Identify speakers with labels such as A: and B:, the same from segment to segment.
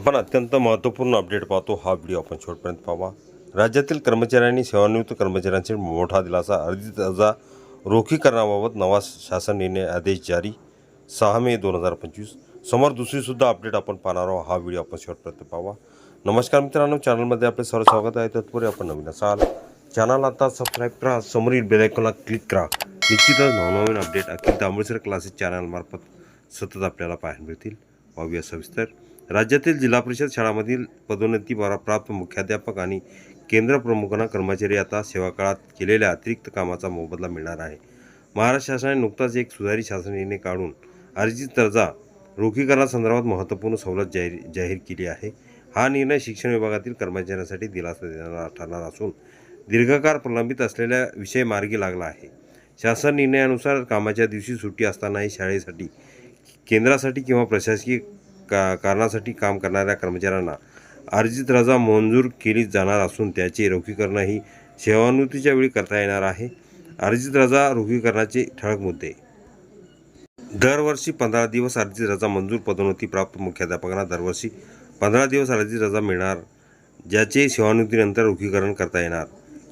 A: आपण अत्यंत महत्त्वपूर्ण अपडेट पाहतो. हा व्हिडिओ आपण शेवटपर्यंत पाहावा. राज्यातील कर्मचाऱ्यांनी सेवानिवृत्त कर्मचाऱ्यांचे मोठा दिलासा. अर्धी अर्जा रोखीकरणाबाबत नवा शासन निर्णय आदेश जारी. सहा मे दोन हजार पंचवीस. समोर दुसरीसुद्धा अपडेट आपण पाहणार आहोत. हा व्हिडिओ आपण शेवटपर्यंत पाहावा. नमस्कार मित्रांनो चॅनलमध्ये आपले सर्व स्वागत आहे. तत्पूर्वी आपण नवीन असाल चॅनल आता सबस्क्राईब करा. समोरील बेलायकॉनला क्लिक करा. निश्चितच नवनवीन अपडेट अखिल तांबळसर क्लासेस चॅनलमार्फत सतत आपल्याला पाहायला मिळतील. पाहूया सविस्तर. राज्यातील जिल्हा परिषद शाळांमधील पदोन्नती प्राप्त मुख्याध्यापक आणि केंद्र प्रमुखांना कर्मचारी आता सेवा काळात केलेल्या अतिरिक्त कामाचा मोबदला मिळणार आहे. महाराष्ट्र शासनाने नुकताच एक सुधारित शासन निर्णय काढून अर्जित दर्जा रोखीकरणासंदर्भात महत्त्वपूर्ण सवलत जाहीर जाहीर केली आहे. हा निर्णय शिक्षण विभागातील कर्मचाऱ्यांसाठी दिलासा देणारा ठरणार असून दीर्घकाळ प्रलंबित असलेल्या विषय मार्गी लागला आहे. शासन निर्णयानुसार कामाच्या दिवशी सुट्टी असतानाही शाळेसाठी केंद्रासाठी किंवा प्रशासकीय का कारणासाठी काम करणाऱ्या कर्मचाऱ्यांना अर्जित रजा मंजूर केली जाणार असून त्याचे रोखीकरणही सेवानिवृत्तीच्या वेळी करता येणार आहे. अर्जित रजा रोखीकरणाचे ठळक मुद्दे. दरवर्षी पंधरा दिवस अर्जित रजा मंजूर पदोन्नती प्राप्त मुख्याध्यापकांना दरवर्षी पंधरा दिवस अर्जित रजा मिळणार ज्याचे सेवानिवृत्तीनंतर रोखीकरण करता येणार.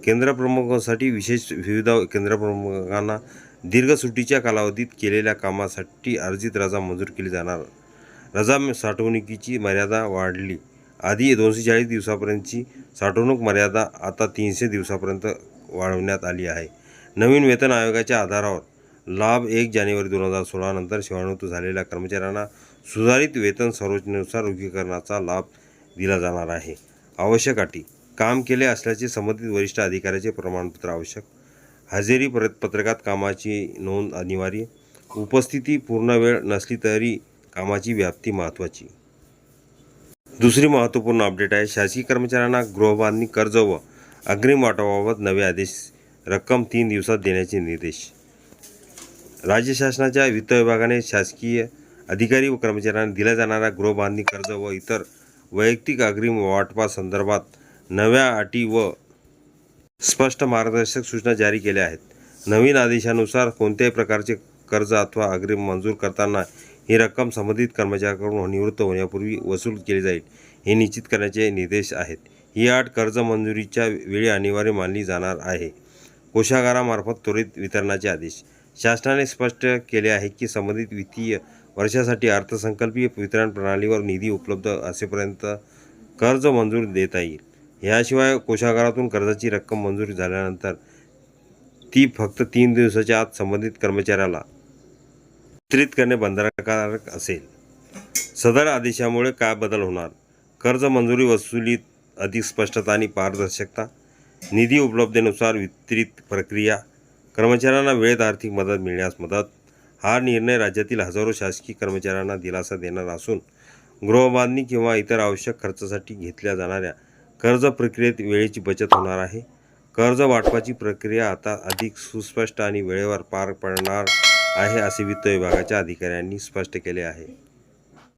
A: केंद्र प्रमुखांसाठी विशेष विविध केंद्रप्रमुखांना दीर्घ सुट्टीच्या कालावधीत केलेल्या कामासाठी अर्जित रजा मंजूर केली जाणार. रजा साठवणुकीची मर्यादा वाढली. आधी दोनशे चाळीस दिवसापर्यंतची साठवणूक मर्यादा आता तीनशे दिवसापर्यंत वाढवण्यात आली आहे. नवीन वेतन आयोगाच्या आधारावर लाभ एक जानेवारी दोन हजार सोळानंतर सेवानिवृत्त झालेल्या कर्मचाऱ्यांना सुधारित वेतन संरचनेनुसार रोखीकरणाचा लाभ दिला जाणार आहे. आवश्यक अटी. काम केले असल्याचे संबंधित वरिष्ठ अधिकाऱ्याचे प्रमाणपत्र आवश्यक. हजेरी पत्रकात कामाची नोंद अनिवार्य. उपस्थिती पूर्ण वेळ नसली तरी कामाची व्याप्ती महत्त्वाची दुसरी महत्त्वपूर्ण अपडेट आहे शासकीय कर्मचाऱ्यांना गृहबांधणी कर्ज व अग्रिम वाटपाबाबत नवे आदेश रक्कम तीन दिवसात देण्याचे निर्देश. राज्य शासनाच्या वित्त विभागाने शासकीय अधिकारी व कर्मचाऱ्यांना दिल्या जाणाऱ्या गृहबांधणी कर्ज व इतर वैयक्तिक अग्रिम वाटपासंदर्भात नव्या अटी व स्पष्ट मार्गदर्शक सूचना जारी केल्या आहेत. नवीन आदेशानुसार कोणत्याही प्रकारचे कर्ज अथवा अग्रिम मंजूर करताना ही रक्कम संबंधित कर्मचाऱ्याकडून निवृत्त होण्यापूर्वी वसूल केली जाईल हे निश्चित करण्याचे निर्देश आहेत. ही अट कर्ज मंजुरीच्या वेळी अनिवार्य मानली जाणार आहे. कोषागारामार्फत त्वरित वितरणाचे आदेश. शासनाने स्पष्ट केले आहे की संबंधित वित्तीय वर्षासाठी अर्थसंकल्पीय वितरण प्रणालीवर निधी उपलब्ध असेपर्यंत कर्ज मंजूर देता येईल. याशिवाय कोषागारातून कर्जाची रक्कम मंजूर झाल्यानंतर ती फक्त तीन दिवसाच्या आत संबंधित कर्मचाऱ्याला वितरित करणे बंधनकारक असेल. सदर आदेशामुळे काय बदल होणार? कर्ज मंजुरी वसुलीत अधिक स्पष्टता आणि पारदर्शकता? निधी उपलब्धतेनुसार वितरित प्रक्रिया? कर्मचाऱ्यांना वेळेत आर्थिक मदत मिळण्यास मदत? हा निर्णय राज्यातील हजारो शासकीय कर्मचाऱ्यांना दिलासा देणार असून गृहबांधणी किंवा इतर आवश्यक खर्चासाठी घेतल्या जाणाऱ्या कर्ज प्रक्रियेत वेळेची बचत होणार आहे. कर्ज वाटपाची प्रक्रिया आता अधिक सुस्पष्ट आणि वेळेवर पार पडणार आहे असे वित्त विभागाच्या अधिकाऱ्यांनी स्पष्ट केले आहे.